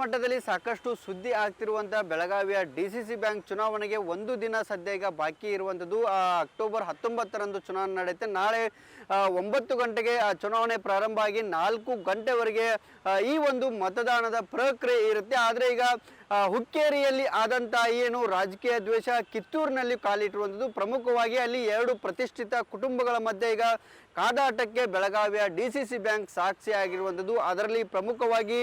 ಮಟ್ಟದಲ್ಲಿ ಸಾಕಷ್ಟು ಸುದ್ದಿ ಆಗ್ತಿರುವಂಥ ಬೆಳಗಾವಿಯ ಡಿ ಸಿ ಸಿ ಬ್ಯಾಂಕ್ ಚುನಾವಣೆಗೆ ಒಂದು ದಿನ ಸದ್ಯ ಈಗ ಬಾಕಿ ಇರುವಂಥದ್ದು ಅಕ್ಟೋಬರ್ ಹತ್ತೊಂಬತ್ತರಂದು ಚುನಾವಣೆ ನಡೆಯುತ್ತೆ. ನಾಳೆ ಒಂಬತ್ತು ಗಂಟೆಗೆ ಆ ಚುನಾವಣೆ ಪ್ರಾರಂಭ ಆಗಿ ನಾಲ್ಕು ಗಂಟೆವರೆಗೆ ಈ ಒಂದು ಮತದಾನದ ಪ್ರಕ್ರಿಯೆ ಇರುತ್ತೆ. ಆದರೆ ಈಗ ಹುಕ್ಕೇರಿಯಲ್ಲಿ ಆದಂಥ ಏನು ರಾಜಕೀಯ ದ್ವೇಷ ಕಿತ್ತೂರಿನಲ್ಲಿ ಕಾಲಿಟ್ಟಿರುವಂಥದ್ದು ಪ್ರಮುಖವಾಗಿ ಅಲ್ಲಿ ಎರಡು ಪ್ರತಿಷ್ಠಿತ ಕುಟುಂಬಗಳ ಮಧ್ಯೆ ಈಗ ಕಾದಾಟಕ್ಕೆ ಬೆಳಗಾವಿಯ ಡಿ ಸಿ ಸಿ ಬ್ಯಾಂಕ್ ಸಾಕ್ಷಿಯಾಗಿರುವಂಥದ್ದು ಅದರಲ್ಲಿ ಪ್ರಮುಖವಾಗಿ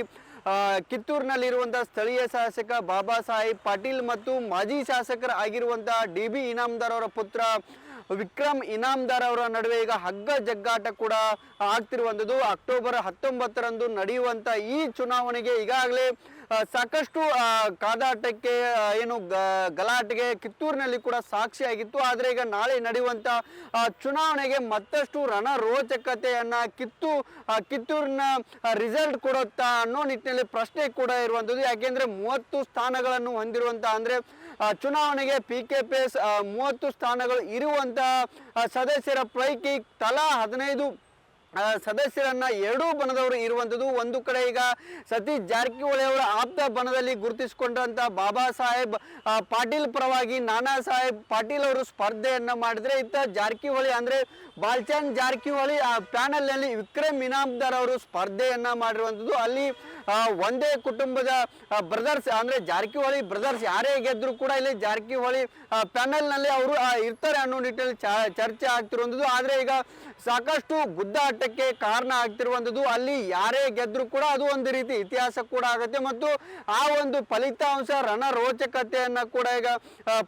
ಕಿತ್ತೂರಿನಲ್ಲಿರುವಂಥ ಸ್ಥಳೀಯ ಶಾಸಕ ಬಾಬಾ ಸಾಹೇಬ್ ಪಾಟೀಲ್ ಮತ್ತು ಮಾಜಿ ಶಾಸಕರ ಆಗಿರುವಂಥ ಡಿ ಬಿ ಇನಾಮದಾರ್ ಅವರ ಪುತ್ರ ವಿಕ್ರಮ್ ಇನಾಮ್ದಾರ್ ಅವರ ನಡುವೆ ಈಗ ಹಗ್ಗ ಜಗ್ಗಾಟ ಕೂಡ ಆಗ್ತಿರುವಂಥದ್ದು. ಅಕ್ಟೋಬರ್ ಹತ್ತೊಂಬತ್ತರಂದು ನಡೆಯುವಂಥ ಈ ಚುನಾವಣೆಗೆ ಈಗಾಗಲೇ ಸಾಕಷ್ಟು ಕಾದಾಟಕ್ಕೆ ಏನು ಗಲಾಟೆಗೆ ಕಿತ್ತೂರಿನಲ್ಲಿ ಕೂಡ ಸಾಕ್ಷಿಯಾಗಿತ್ತು. ಆದರೆ ಈಗ ನಾಳೆ ನಡೆಯುವಂಥ ಚುನಾವಣೆಗೆ ಮತ್ತಷ್ಟು ರಣರೋಚಕತೆಯನ್ನ ಕಿತ್ತು ಕಿತ್ತೂರಿನ ರಿಸಲ್ಟ್ ಕೊಡುತ್ತಾ ಅನ್ನೋ ನಿಟ್ಟಿನಲ್ಲಿ ಪ್ರಶ್ನೆ ಕೂಡ ಇರುವಂಥದ್ದು. ಯಾಕೆಂದ್ರೆ ಮೂವತ್ತು ಸ್ಥಾನಗಳನ್ನು ಹೊಂದಿರುವಂಥ ಅಂದ್ರೆ ಚುನಾವಣೆಗೆ ಪಿ ಕೆ ಪಿ ಎಸ್ ಮೂವತ್ತು ಸ್ಥಾನಗಳು ಇರುವಂತಹ ಸದಸ್ಯರ ಪೈಕಿ ತಲಾ ಹದಿನೈದು ಸದಸ್ಯರನ್ನ ಎರಡೂ ಬಣದವರು ಇರುವಂಥದ್ದು ಒಂದು ಕಡೆ ಈಗ ಸತೀಶ್ ಜಾರಕಿಹೊಳಿ ಅವರ ಆಪ್ತ ಬಣದಲ್ಲಿ ಗುರುತಿಸಿಕೊಂಡಂತ ಬಾಬಾ ಸಾಹೇಬ್ ಪಾಟೀಲ್ ಪರವಾಗಿ ನಾನಾ ಸಾಹೇಬ್ ಪಾಟೀಲ್ ಅವರು ಸ್ಪರ್ಧೆಯನ್ನ ಮಾಡಿದ್ರೆ ಇತ್ತ ಜಾರಕಿಹೊಳಿ ಅಂದ್ರೆ ಬಾಲ್ಚಂದ್ ಜಾರಕಿಹೊಳಿ, ಆ, ಪ್ಯಾನಲ್ನಲ್ಲಿ ವಿಕ್ರಮ್ ಇನಾಮ್ದಾರ್ ಅವರು ಸ್ಪರ್ಧೆಯನ್ನ ಮಾಡಿರುವಂಥದ್ದು ಅಲ್ಲಿ ಒಂದೇ ಕುಟುಂಬದ ಬ್ರದರ್ಸ್ ಅಂದ್ರೆ ಜಾರಕಿಹೊಳಿ ಬ್ರದರ್ಸ್ ಯಾರೇ ಗೆದ್ರು ಕೂಡ ಇಲ್ಲಿ ಜಾರಕಿಹೊಳಿ ಪ್ಯಾನಲ್ನಲ್ಲಿ ಅವರು ಇರ್ತಾರೆ ಅನ್ನೋ ನಿಟ್ಟಿನಲ್ಲಿ ಚರ್ಚೆ ಆಗ್ತಿರುವಂಥದ್ದು. ಆದರೆ ಈಗ ಸಾಕಷ್ಟು ಗುದ್ದಾಟಕ್ಕೆ ಕಾರಣ ಆಗ್ತಿರುವಂಥದ್ದು. ಅಲ್ಲಿ ಯಾರೇ ಗೆದ್ರು ಕೂಡ ಅದು ಒಂದು ರೀತಿ ಇತಿಹಾಸ ಕೂಡ ಆಗುತ್ತೆ. ಮತ್ತು ಆ ಒಂದು ಫಲಿತಾಂಶ, ರಣರೋಚಕತೆಯನ್ನ ಕೂಡ ಈಗ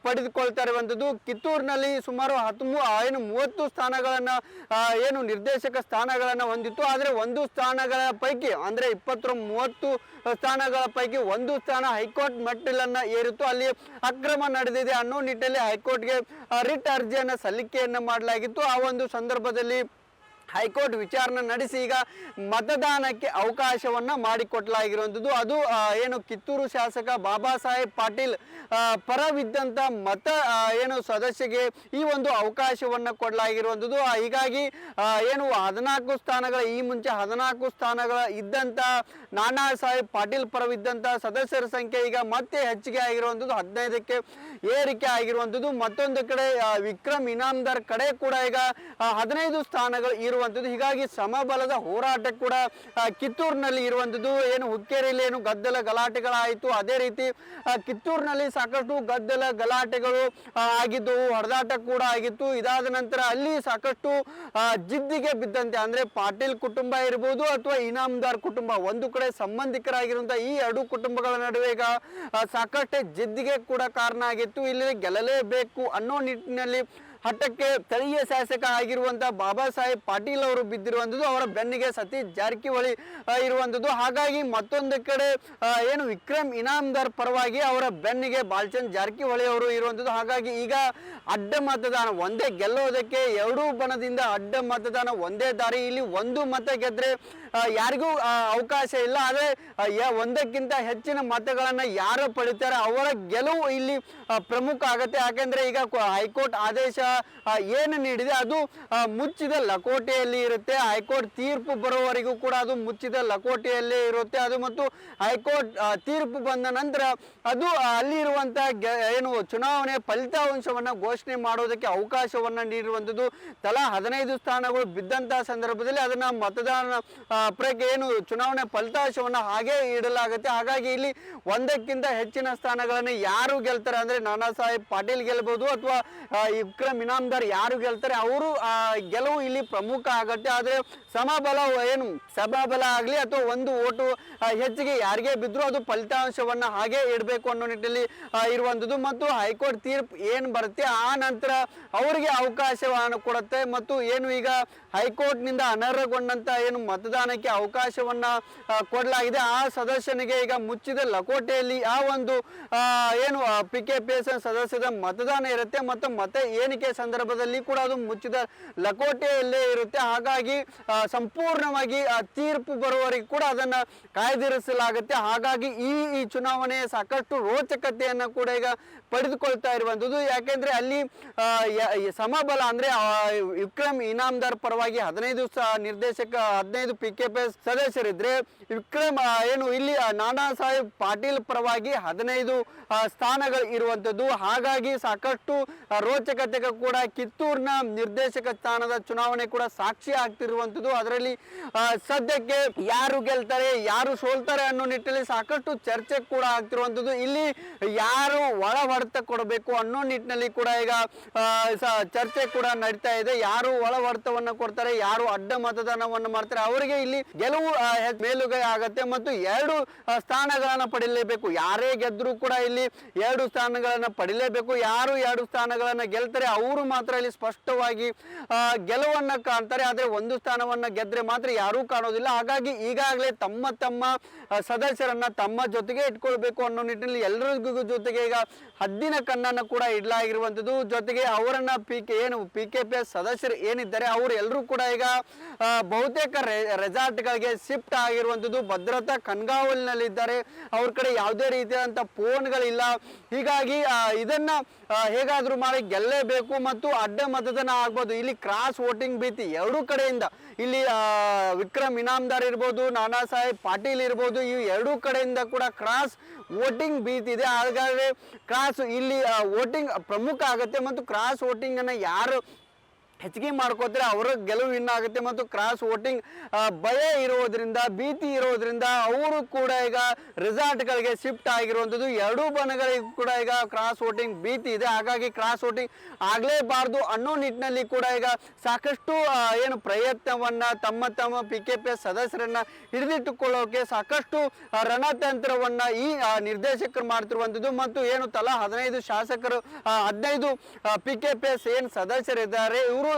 ಪಡೆದುಕೊಳ್ತಾ ಇರುವಂಥದ್ದು. ಕಿತ್ತೂರಿನಲ್ಲಿ ಸುಮಾರು ಹತ್ಮೂ, ಏನು ಮೂವತ್ತು ಸ್ಥಾನಗಳನ್ನ ಏನು ನಿರ್ದೇಶಕ ಸ್ಥಾನಗಳನ್ನ ಹೊಂದಿತ್ತು. ಆದರೆ ಒಂದು ಸ್ಥಾನಗಳ ಪೈಕಿ, ಅಂದ್ರೆ ಇಪ್ಪತ್ತರ ಮೂವತ್ತು ಸ್ಥಾನಗಳ ಪೈಕಿ ಒಂದು ಸ್ಥಾನ ಹೈಕೋರ್ಟ್ ಮೆಟ್ಟಿಲನ್ನ ಏರಿತ್ತು. ಅಲ್ಲಿ ಅಕ್ರಮ ನಡೆದಿದೆ ಅನ್ನೋ ನಿಟ್ಟಿನಲ್ಲಿ ಹೈಕೋರ್ಟ್ಗೆ ರಿಟ್ ಅರ್ಜಿಯನ್ನ ಸಲ್ಲಿಕೆಯನ್ನ ಮಾಡಲಾಗಿತ್ತು. ಆ ಒಂದು ಸಂದರ್ಭದಲ್ಲಿ ಹೈಕೋರ್ಟ್ ವಿಚಾರಣೆ ನಡೆಸಿ ಈಗ ಮತದಾನಕ್ಕೆ ಅವಕಾಶವನ್ನ ಮಾಡಿಕೊಟ್ಲಾಗಿರುವಂಥದ್ದು. ಅದು ಏನು ಕಿತ್ತೂರು ಶಾಸಕ ಬಾಬಾ ಸಾಹೇಬ್ ಪಾಟೀಲ್ ಪರವಿದ್ದಂಥ ಮತ ಏನು ಸದಸ್ಯಗೆ ಈ ಒಂದು ಅವಕಾಶವನ್ನ ಕೊಡಲಾಗಿರುವಂಥದ್ದು. ಹೀಗಾಗಿ ಏನು ಹದಿನಾಲ್ಕು ಸ್ಥಾನಗಳ, ಈ ಮುಂಚೆ ಹದಿನಾಲ್ಕು ಸ್ಥಾನಗಳ ಇದ್ದಂಥ ನಾನಾ ಸಾಹೇಬ್ ಪಾಟೀಲ್ ಪರವಿದ್ದಂಥ ಸದಸ್ಯರ ಸಂಖ್ಯೆ ಈಗ ಮತ್ತೆ ಹೆಚ್ಚಿಗೆ ಆಗಿರುವಂಥದ್ದು. ಹದಿನೈದಕ್ಕೆ ಏರಿಕೆ ಆಗಿರುವಂಥದ್ದು. ಮತ್ತೊಂದು ಕಡೆ ವಿಕ್ರಮ್ ಇನಾಮದಾರ್ ಕಡೆ ಕೂಡ ಈಗ ಹದಿನೈದು ಸ್ಥಾನಗಳು ಇರುವಂಥದ್ದು. ಹೀಗಾಗಿ ಸಮಬಲದ ಹೋರಾಟ ಕೂಡ ಕಿತ್ತೂರಿನಲ್ಲಿ ಇರುವಂಥದ್ದು. ಏನು ಹುಕ್ಕೇರಿಯಲ್ಲಿ ಏನು ಗದ್ದಲ ಗಲಾಟೆಗಳಾಯಿತು. ಅದೇ ರೀತಿ ಕಿತ್ತೂರಿನಲ್ಲಿ ಸಾಕಷ್ಟು ಗದ್ದಲ ಗಲಾಟೆಗಳು ಆಗಿದ್ದವು. ಹೊಡೆದಾಟ ಕೂಡ ಆಗಿತ್ತು. ಇದಾದ ನಂತರ ಅಲ್ಲಿ ಸಾಕಷ್ಟು ಜಿದ್ದಿಗೆ ಬಿದ್ದಂತೆ. ಅಂದ್ರೆ ಪಾಟೀಲ್ ಕುಟುಂಬ ಇರ್ಬೋದು ಅಥವಾ ಇನಾಮದಾರ್ ಕುಟುಂಬ. ಒಂದು ಕಡೆ ಸಂಬಂಧಿಕರಾಗಿರುವಂಥ ಈ ಎರಡು ಕುಟುಂಬಗಳ ನಡುವೆ ಈಗ ಸಾಕಷ್ಟೇ ಜಿದ್ದಿಗೆ ಕೂಡ ಕಾರಣ ಆಗಿತ್ತು. ಇಲ್ಲಿ ಗೆಲ್ಲಲೇಬೇಕು ಅನ್ನೋ ನಿಟ್ಟಿನಲ್ಲಿ ಹಠಕ್ಕೆ ಸ್ಥಳೀಯ ಶಾಸಕ ಆಗಿರುವಂತಹ ಬಾಬಾ ಸಾಹೇಬ್ ಪಾಟೀಲ್ ಅವರು ಬಿದ್ದಿರುವಂಥದ್ದು ಅವರ ಬೆನ್ನಿಗೆ ಸತೀಶ್ ಜಾರಕಿಹೊಳಿ ಇರುವಂತದ್ದು. ಹಾಗಾಗಿ ಮತ್ತೊಂದು ಕಡೆ ಏನು ವಿಕ್ರಮ್ ಇನಾಮ್ದಾರ್ ಪರವಾಗಿ ಅವರ ಬೆನ್ನಿಗೆ ಬಾಲ್ಚಂದ್ ಜಾರಕಿಹೊಳಿ ಅವರು ಇರುವಂಥದ್ದು ಹಾಗಾಗಿ ಈಗ ಅಡ್ಡ ಮತದಾನ, ಒಂದೇ ಗೆಲ್ಲೋದಕ್ಕೆ ಎರಡೂ ಬಣದಿಂದ ಅಡ್ಡ ಮತದಾನ ಒಂದೇ ದಾರಿ. ಇಲ್ಲಿ ಒಂದು ಮತ ಗೆದ್ರೆ ಯಾರಿಗೂ ಅವಕಾಶ ಇಲ್ಲ. ಆದರೆ ಒಂದಕ್ಕಿಂತ ಹೆಚ್ಚಿನ ಮತಗಳನ್ನು ಯಾರು ಪಡಿತಾರೆ ಅವರ ಗೆಲುವು ಇಲ್ಲಿ ಪ್ರಮುಖ ಆಗತ್ತೆ. ಯಾಕೆಂದರೆ ಈಗ ಹೈಕೋರ್ಟ್ ಆದೇಶ ಏನು ನೀಡಿದೆ ಅದು ಮುಚ್ಚಿದ ಲಕೋಟೆಯಲ್ಲಿ ಇರುತ್ತೆ. ಹೈಕೋರ್ಟ್ ತೀರ್ಪು ಬರೋವರೆಗೂ ಕೂಡ ಅದು ಮುಚ್ಚಿದ ಲಕೋಟೆಯಲ್ಲೇ ಇರುತ್ತೆ. ಅದು ಮತ್ತು ಹೈಕೋರ್ಟ್ ತೀರ್ಪು ಬಂದ ನಂತರ ಅದು ಅಲ್ಲಿ ಗೆ- ಏನು ಚುನಾವಣೆ ಫಲಿತಾಂಶವನ್ನ ಘೋಷಣೆ ಮಾಡೋದಕ್ಕೆ ಅವಕಾಶವನ್ನ ನೀಡಿರುವಂಥದ್ದು ತಲಾ ಹದಿನೈದು ಸ್ಥಾನಗಳು ಬಿದ್ದಂತಹ ಸಂದರ್ಭದಲ್ಲಿ ಅದನ್ನ ಮತದಾನ ಪ್ರಕ್ರಿಯೆ ಏನು ಚುನಾವಣೆ ಫಲಿತಾಂಶವನ್ನು ಹಾಗೆ ಇಡಲಾಗುತ್ತೆ. ಹಾಗಾಗಿ ಇಲ್ಲಿ ಒಂದಕ್ಕಿಂತ ಹೆಚ್ಚಿನ ಸ್ಥಾನಗಳನ್ನು ಯಾರು ಗೆಲ್ತಾರೆ ಅಂದ್ರೆ ನಾನಾ ಸಾಹೇಬ್ ಪಾಟೀಲ್ ಗೆಲ್ಬಹುದು ಅಥವಾ ವಿಕ್ರಮ್ ಇನಾಮ್ದಾರ್ ಯಾರು ಗೆಲ್ತಾರೆ ಅವರು ಗೆಲುವು ಇಲ್ಲಿ ಪ್ರಮುಖ ಆಗತ್ತೆ. ಆದರೆ ಸಮಬಲ ಏನು ಸಭಾಬಲ ಆಗಲಿ ಅಥವಾ ಒಂದು ಓಟು ಹೆಚ್ಚಿಗೆ ಯಾರಿಗೆ ಬಿದ್ದರೂ ಅದು ಫಲಿತಾಂಶವನ್ನು ಹಾಗೆ ಇಡಬೇಕು ಅನ್ನೋ ನಿಟ್ಟಿನಲ್ಲಿ ಇರುವಂಥದ್ದು. ಮತ್ತು ಹೈಕೋರ್ಟ್ ತೀರ್ಪು ಏನು ಬರುತ್ತೆ, ಆ ನಂತರ ಅವರಿಗೆ ಅವಕಾಶವನ್ನು ಕೊಡುತ್ತೆ. ಮತ್ತು ಏನು ಈಗ ಹೈಕೋರ್ಟ್ನಿಂದ ಅನರ್ಹಗೊಂಡಂಥ ಏನು ಮತದಾನಕ್ಕೆ ಅವಕಾಶವನ್ನ ಕೊಡಲಾಗಿದೆ. ಆ ಸದಸ್ಯನಿಗೆ ಈಗ ಮುಚ್ಚಿದ ಲಕೋಟೆಯಲ್ಲಿ ಆ ಒಂದು ಏನು ಪಿ ಕೆ ಪಿ ಎಸ್ ಸದಸ್ಯದ ಮತದಾನ ಇರುತ್ತೆ ಮತ್ತು ಮತ ಏನಿಕೆ ಸಂದರ್ಭದಲ್ಲಿ ಕೂಡ ಅದು ಮುಚ್ಚಿದ ಲಕೋಟೆಯಲ್ಲೇ ಇರುತ್ತೆ. ಹಾಗಾಗಿ ಸಂಪೂರ್ಣವಾಗಿ ತೀರ್ಪು ಬರುವವರೆಗೆ ಕೂಡ ಅದನ್ನ ಕಾಯ್ದಿರಿಸಲಾಗುತ್ತೆ. ಹಾಗಾಗಿ ಈ ಈ ಚುನಾವಣೆ ಸಾಕಷ್ಟು ರೋಚಕತೆಯನ್ನ ಕೂಡ ಈಗ ಪಡೆದುಕೊಳ್ತಾ ಇರುವಂಥದ್ದು. ಯಾಕೆಂದ್ರೆ ಅಲ್ಲಿ ಸಮಬಲ ಅಂದ್ರೆ ವಿಕ್ರಮ್ ಇನಾಮ್ದಾರ್ ಪರವಾಗಿ ಹದಿನೈದು ನಿರ್ದೇಶಕ, ಹದಿನೈದು ಪಿ ಪಿ ಎಸ್ ಸದಸ್ಯರಿದ್ರೆ ವಿಕ್ರಮ್, ಏನು ಇಲ್ಲಿ ನಾನಾ ಸಾಹೇಬ್ ಪಾಟೀಲ್ ಪರವಾಗಿ ಹದಿನೈದು ಸ್ಥಾನಗಳು ಇರುವಂತದ್ದು. ಹಾಗಾಗಿ ಸಾಕಷ್ಟು ರೋಚಕತೆ ಕೂಡ ಕಿತ್ತೂರಿನ ನಿರ್ದೇಶಕ ಸ್ಥಾನದ ಚುನಾವಣೆ ಕೂಡ ಸಾಕ್ಷಿ ಆಗ್ತಿರುವಂತದ್ದು. ಅದರಲ್ಲಿ ಸದ್ಯಕ್ಕೆ ಯಾರು ಗೆಲ್ತಾರೆ, ಯಾರು ಸೋಲ್ತಾರೆ ಅನ್ನೋ ನಿಟ್ಟಿನಲ್ಲಿ ಸಾಕಷ್ಟು ಚರ್ಚೆ ಕೂಡ ಆಗ್ತಿರುವಂತದ್ದು. ಇಲ್ಲಿ ಯಾರು ಒಳ ಹೊಡೆತ ಕೊಡಬೇಕು ಅನ್ನೋ ನಿಟ್ಟಿನಲ್ಲಿ ಕೂಡ ಈಗ ಚರ್ಚೆ ಕೂಡ ನಡೀತಾ ಇದೆ. ಯಾರು ಒಳ ಹೊಡೆತವನ್ನು ಕೊಡ್ತಾರೆ, ಯಾರು ಅಡ್ಡ ಮತದಾನವನ್ನು ಮಾಡ್ತಾರೆ, ಅವರಿಗೆ ಇಲ್ಲಿ ಗೆಲುವು ಆ, ಹೆ- ಮೇಲುಗೈ ಆಗತ್ತೆ ಮತ್ತು ಎರಡು ಸ್ಥಾನಗಳನ್ನು ಪಡಿಲೇಬೇಕು. ಯಾರೇ ಗೆದ್ದರೂ ಕೂಡ ಇಲ್ಲಿ ಎರಡು ಸ್ಥಾನಗಳನ್ನ ಪಡಿಲೇಬೇಕು. ಯಾರು ಎರಡು ಸ್ಥಾನಗಳನ್ನ ಗೆಲ್ತಾರೆ ಅವರು ಮಾತ್ರ ಇಲ್ಲಿ ಸ್ಪಷ್ಟವಾಗಿ ಗೆಲುವನ್ನು ಕಾಣ್ತಾರೆ. ಆದರೆ ಒಂದು ಸ್ಥಾನವನ್ನ ಗೆದ್ರೆ ಮಾತ್ರ ಯಾರೂ ಕಾಣೋದಿಲ್ಲ. ಹಾಗಾಗಿ ಈಗಾಗಲೇ ತಮ್ಮ ತಮ್ಮ ಸದಸ್ಯರನ್ನ ತಮ್ಮ ಜೊತೆಗೆ ಇಟ್ಕೊಳ್ಬೇಕು ಅನ್ನೋ ನಿಟ್ಟಿನಲ್ಲಿ ಎಲ್ಲರಿಗೂ ಜೊತೆಗೆ ಈಗ ಹದ್ದಿನ ಕಣ್ಣನ್ನು ಕೂಡ ಇಡಲಾಗಿರುವಂಥದ್ದು. ಜೊತೆಗೆ ಅವರನ್ನ ಪಿ ಕೆ ಏನು ಪಿ ಕೆ ಪಿ ಎಸ್ ಸದಸ್ಯರು ಏನಿದ್ದಾರೆ ಅವರು ಎಲ್ಲರೂ ಕೂಡ ಈಗ ಬಹುತೇಕ ರೆಸಾರ್ಟ್ಗಳಿಗೆ ಶಿಫ್ಟ್ ಆಗಿರುವಂಥದ್ದು. ಭದ್ರತಾ ಕಣ್ಗಾವಲಿನಲ್ಲಿದ್ದಾರೆ. ಅವ್ರ ಕಡೆ ಯಾವುದೇ ರೀತಿಯಾದಂಥ ಫೋನ್ಗಳಿಲ್ಲ ಹೀಗಾಗಿ ಇದನ್ನು ಹೇಗಾದ್ರೂ ಮಾಡಿ ಗೆಲ್ಲೇಬೇಕು ಮತ್ತು ಅಡ್ಡ ಮತದಾನ ಆಗ್ಬೋದು. ಇಲ್ಲಿ ಕ್ರಾಸ್ ವೋಟಿಂಗ್ ಭೀತಿ ಎರಡೂ ಕಡೆಯಿಂದ. ಇಲ್ಲಿ ವಿಕ್ರಮ್ ಇನಾಮ್ದಾರ್ ಇರ್ಬೋದು, ನಾನಾ ಸಾಹೇಬ್ ಪಾಟೀಲ್ ಇರ್ಬೋದು, ಈ ಎರಡೂ ಕಡೆಯಿಂದ ಕೂಡ ಕ್ರಾಸ್ ವೋಟಿಂಗ್ ಭೀತಿ ಇದೆ. ಹಾಗಾದ್ರೆ ಕ್ರಾಸ್ ಇಲ್ಲಿ ವೋಟಿಂಗ್ ಪ್ರಮುಖ ಆಗುತ್ತೆ ಮತ್ತು ಕ್ರಾಸ್ ವೋಟಿಂಗ್ ಅನ್ನ ಯಾರು ಹೆಚ್ಚಿಗೆ ಮಾಡ್ಕೋತಾರೆ ಅವರ ಗೆಲುವು ಇನ್ನಾಗುತ್ತೆ ಮತ್ತು ಕ್ರಾಸ್ ವೋಟಿಂಗ್ ಭಯ ಇರೋದ್ರಿಂದ, ಭೀತಿ ಇರೋದ್ರಿಂದ ಅವರು ಕೂಡ ಈಗ ರೆಸಾರ್ಟ್ಗಳಿಗೆ ಶಿಫ್ಟ್ ಆಗಿರುವಂಥದ್ದು. ಎರಡೂ ಬಣಗಳಿಗೂ ಕೂಡ ಈಗ ಕ್ರಾಸ್ ವೋಟಿಂಗ್ ಭೀತಿ ಇದೆ. ಹಾಗಾಗಿ ಕ್ರಾಸ್ ವೋಟಿಂಗ್ ಆಗಲೇಬಾರ್ದು ಅನ್ನೋ ನಿಟ್ಟಿನಲ್ಲಿ ಕೂಡ ಈಗ ಸಾಕಷ್ಟು ಏನು ಪ್ರಯತ್ನವನ್ನ ತಮ್ಮ ತಮ್ಮ ಪಿ ಕೆ ಪಿ ಎಸ್ ಸದಸ್ಯರನ್ನ ಹಿಡಿದಿಟ್ಟುಕೊಳ್ಳೋಕೆ ಸಾಕಷ್ಟು ರಣತಂತ್ರವನ್ನು ಈ ನಿರ್ದೇಶಕರು ಮಾಡ್ತಿರುವಂಥದ್ದು. ಮತ್ತು ಏನು ತಲಾ ಹದಿನೈದು ಶಾಸಕರು ಹದಿನೈದು ಪಿ ಕೆ ಪಿ ಎಸ್ ಏನು ಸದಸ್ಯರಿದ್ದಾರೆ, ಇವರು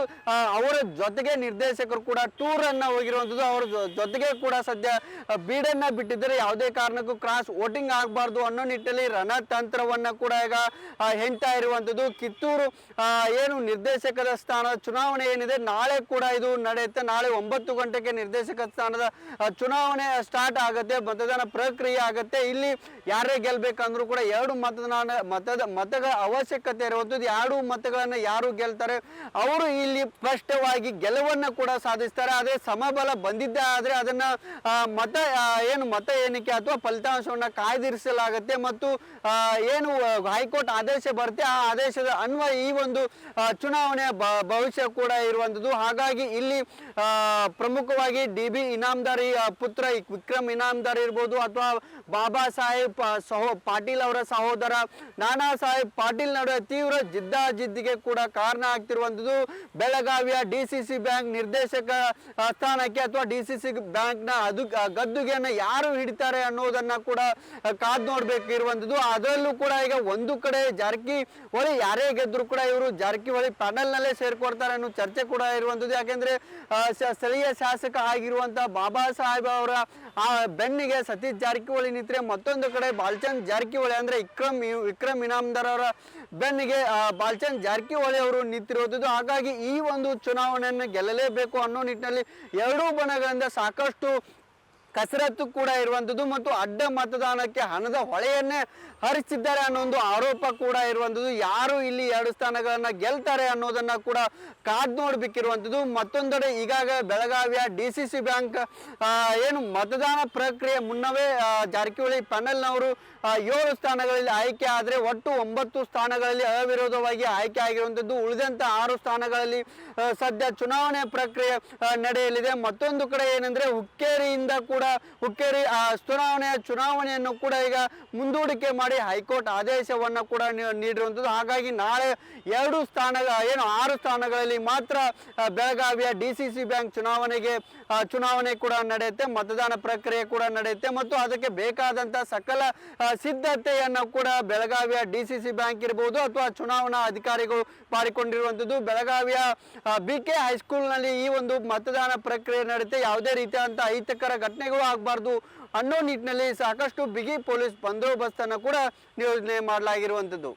ಅವರ ಜೊತೆಗೆ ನಿರ್ದೇಶಕರು ಕೂಡ ಟೂರ್ ಅನ್ನ ಹೋಗಿರುವಂಥದ್ದು, ಅವರ ಜೊತೆಗೆ ಕೂಡ ಸದ್ಯ ಬೀಡನ್ನ ಬಿಟ್ಟಿದ್ದಾರೆ. ಯಾವುದೇ ಕಾರಣಕ್ಕೂ ಕ್ರಾಸ್ ವೋಟಿಂಗ್ ಆಗಬಾರ್ದು ಅನ್ನೋ ನಿಟ್ಟಿನಲ್ಲಿ ರಣತಂತ್ರವನ್ನ ಕೂಡ ಈಗ ಹೆಣ್ತಾ ಇರುವಂಥದ್ದು. ಕಿತ್ತೂರು ಏನು ನಿರ್ದೇಶಕದ ಸ್ಥಾನ, ಚುನಾವಣೆ ಏನಿದೆ, ನಾಳೆ ಕೂಡ ಇದು ನಡೆಯುತ್ತೆ. ನಾಳೆ ಒಂಬತ್ತು ಗಂಟೆಗೆ ನಿರ್ದೇಶಕ ಸ್ಥಾನದ ಚುನಾವಣೆ ಸ್ಟಾರ್ಟ್ ಆಗುತ್ತೆ. ಮತದಾನ ಪ್ರಕ್ರಿಯೆ ಆಗುತ್ತೆ. ಇಲ್ಲಿ ಯಾರೇ ಗೆಲ್ಬೇಕಂದ್ರೂ ಕೂಡ ಎರಡು ಮತದಾನ, ಮತದ, ಮತಗಳ ಅವಶ್ಯಕತೆ ಇರುವಂಥದ್ದು. ಎರಡು ಮತಗಳನ್ನ ಯಾರು ಗೆಲ್ತಾರೆ? ಅವರು ಇಲ್ಲಿ ಸ್ಪಷ್ಟವಾಗಿ ಗೆಲುವನ್ನ ಕೂಡ ಸಾಧಿಸ್ತಾರೆ. ಅದೇ ಸಮಬಲ ಬಂದಿದ್ದೇ ಆದರೆ ಅದನ್ನ ಮತ ಏನು ಮತ ಎಣಿಕೆ ಅಥವಾ ಫಲಿತಾಂಶವನ್ನು ಕಾಯ್ದಿರಿಸಲಾಗುತ್ತೆ ಮತ್ತು ಏನು ಹೈಕೋರ್ಟ್ ಆದೇಶ ಬರುತ್ತೆ, ಆ ಆದೇಶದ ಅನ್ವಯ ಈ ಒಂದು ಚುನಾವಣೆಯ ಭವಿಷ್ಯ ಕೂಡ ಇರುವಂಥದ್ದು ಹಾಗಾಗಿ ಇಲ್ಲಿ ಪ್ರಮುಖವಾಗಿ ಡಿ ಬಿ ಇನಾಮ್ದಾರಿ ಪುತ್ರ ವಿಕ್ರಮ್ ಇನಾಮ್ದಾರ್ ಇರ್ಬೋದು ಅಥವಾ ಬಾಬಾ ಸಾಹೇಬ್ ಸಹೋ, ಪಾಟೀಲ್ ಅವರ ಸಹೋದರ ನಾನಾ ಸಾಹೇಬ್ ಪಾಟೀಲ್ ನಡುವೆ ತೀವ್ರ ಜಿದ್ದಾಜಿದ್ದಿಗೆ ಕೂಡ ಕಾರಣ ಆಗ್ತಿರುವಂಥದ್ದು ಬೆಳಗಾವಿಯ ಡಿ ಸಿ ಸಿ ಬ್ಯಾಂಕ್ ನಿರ್ದೇಶಕ ಸ್ಥಾನಕ್ಕೆ ಅಥವಾ ಡಿ ಸಿ ಸಿ ಬ್ಯಾಂಕ್ನ ಅದು ಗದ್ದುಗೆಯನ್ನು ಯಾರು ಹಿಡಿತಾರೆ ಅನ್ನೋದನ್ನ ಕೂಡ ಕಾದು ನೋಡ್ಬೇಕಿರುವಂಥದ್ದು. ಅದರಲ್ಲೂ ಕೂಡ ಈಗ ಒಂದು ಕಡೆ ಜಾರಕಿಹೊಳಿ ಯಾರೇ ಗೆದ್ರು ಕೂಡ ಇವರು ಜಾರಕಿಹೊಳಿ ಪ್ಯಾನಲ್ ನಲ್ಲೇ ಸೇರ್ಕೊಡ್ತಾರೆ ಅನ್ನೋ ಚರ್ಚೆ ಕೂಡ ಇರುವಂಥದ್ದು. ಯಾಕೆಂದ್ರೆ ಸ್ಥಳೀಯ ಶಾಸಕ ಆಗಿರುವಂತ ಬಾಬಾ ಸಾಹೇಬ್ ಅವರ, ಆ, ಬೆನ್ನಿಗೆ ಸತೀಶ್ ಜಾರಕಿಹೊಳಿ ನಿಂತರೆ ಮತ್ತೊಂದು ಕಡೆ ಬಾಲ್ಚಂದ್ ಜಾರಕಿಹೊಳಿ ಅಂದ್ರೆ ವಿಕ್ರಮ್ ವಿಕ್ರಮ್ ಇನಾಮ್ದಾರ್ ಅವರ ಬೆನ್ನಿಗೆ ಬಾಲ್ಚಂದ್ ಜಾರಕಿಹೊಳಿ ಅವರು ನಿಂತಿರುವುದು ಹಾಗಾಗಿ ಈ ಒಂದು ಚುನಾವಣೆಯನ್ನು ಗೆಲ್ಲಲೇಬೇಕು ಅನ್ನೋ ನಿಟ್ಟಿನಲ್ಲಿ ಎರಡೂ ಬಣಗಳಿಂದ ಸಾಕಷ್ಟು ಕಸರತ್ತು ಕೂಡ ಇರುವಂಥದ್ದು ಮತ್ತು ಅಡ್ಡ ಮತದಾನಕ್ಕೆ ಹಣದ ಹೊಳೆಯನ್ನೇ ಹರಿಸಿದ್ದಾರೆ ಅನ್ನೋ ಒಂದು ಆರೋಪ ಕೂಡ ಇರುವಂಥದ್ದು ಯಾರು ಇಲ್ಲಿ ಎರಡು ಸ್ಥಾನಗಳನ್ನು ಗೆಲ್ತಾರೆ ಅನ್ನೋದನ್ನ ಕೂಡ ಕಾದ್ ನೋಡ್ಬೇಕಿರುವಂಥದ್ದು ಮತ್ತೊಂದೆಡೆ ಈಗಾಗ ಬೆಳಗಾವಿಯ ಡಿ ಸಿ ಸಿ ಬ್ಯಾಂಕ್ ಏನು ಮತದಾನ ಪ್ರಕ್ರಿಯೆ ಮುನ್ನವೇ ಜಾರಕಿಹೊಳಿ ಪ್ಯಾನೆಲ್ನವರು ಏಳು ಸ್ಥಾನಗಳಲ್ಲಿ ಆಯ್ಕೆ ಆದರೆ ಒಟ್ಟು ಒಂಬತ್ತು ಸ್ಥಾನಗಳಲ್ಲಿ ಅವಿರೋಧವಾಗಿ ಆಯ್ಕೆ ಆಗಿರುವಂಥದ್ದು ಉಳಿದಂತ ಆರು ಸ್ಥಾನಗಳಲ್ಲಿ ಸದ್ಯ ಚುನಾವಣೆ ಪ್ರಕ್ರಿಯೆ ನಡೆಯಲಿದೆ. ಮತ್ತೊಂದು ಕಡೆ ಏನಂದ್ರೆ ಹುಕ್ಕೇರಿಯಿಂದ ಕೂಡ ಹುಕ್ಕೇರಿ ಆ, ಚುನಾವಣೆಯ ಚುನಾವಣೆಯನ್ನು ಕೂಡ ಈಗ ಮುಂದೂಡಿಕೆ ಮಾಡಿ ಹೈಕೋರ್ಟ್ ಆದೇಶವನ್ನ ಕೂಡ ನೀಡಿರುವಂಥದ್ದು ಹಾಗಾಗಿ ನಾಳೆ ಎರಡು ಸ್ಥಾನ ಏನು ಆರು ಸ್ಥಾನಗಳಲ್ಲಿ ಮಾತ್ರ ಬೆಳಗಾವಿಯ ಡಿ ಸಿ ಬ್ಯಾಂಕ್ ಚುನಾವಣೆಗೆ ಚುನಾವಣೆ ಕೂಡ ನಡೆಯುತ್ತೆ. ಮತದಾನ ಪ್ರಕ್ರಿಯೆ ಕೂಡ ನಡೆಯುತ್ತೆ. ಮತ್ತು ಅದಕ್ಕೆ ಬೇಕಾದಂತ ಸಕಲ ಸಿದ್ಧತೆಯನ್ನು ಕೂಡ ಬೆಳಗಾವಿಯ ಡಿ ಸಿ ಬ್ಯಾಂಕ್ ಇರ್ಬೋದು ಅಥವಾ ಚುನಾವಣಾ ಅಧಿಕಾರಿಗಳು ಮಾಡಿಕೊಂಡಿರುವಂಥದ್ದು ಬೆಳಗಾವಿಯ ಬಿ ಕೆ ಹೈಸ್ಕೂಲ್ನಲ್ಲಿ ಈ ಒಂದು ಮತದಾನ ಪ್ರಕ್ರಿಯೆ ನಡೆಯುತ್ತೆ. ಯಾವುದೇ ರೀತಿಯಾದಂಥ ಅಹಿತಕರ ಘಟನೆಗಳು ಆಗಬಾರ್ದು ಅನ್ನೋ ನಿಟ್ಟಿನಲ್ಲಿ ಸಾಕಷ್ಟು ಬಿಗಿ ಪೊಲೀಸ್ ಬಂದೋಬಸ್ತನ್ನು ಕೂಡ ನಿಯೋಜನೆ ಮಾಡಲಾಗಿರುವಂಥದ್ದು.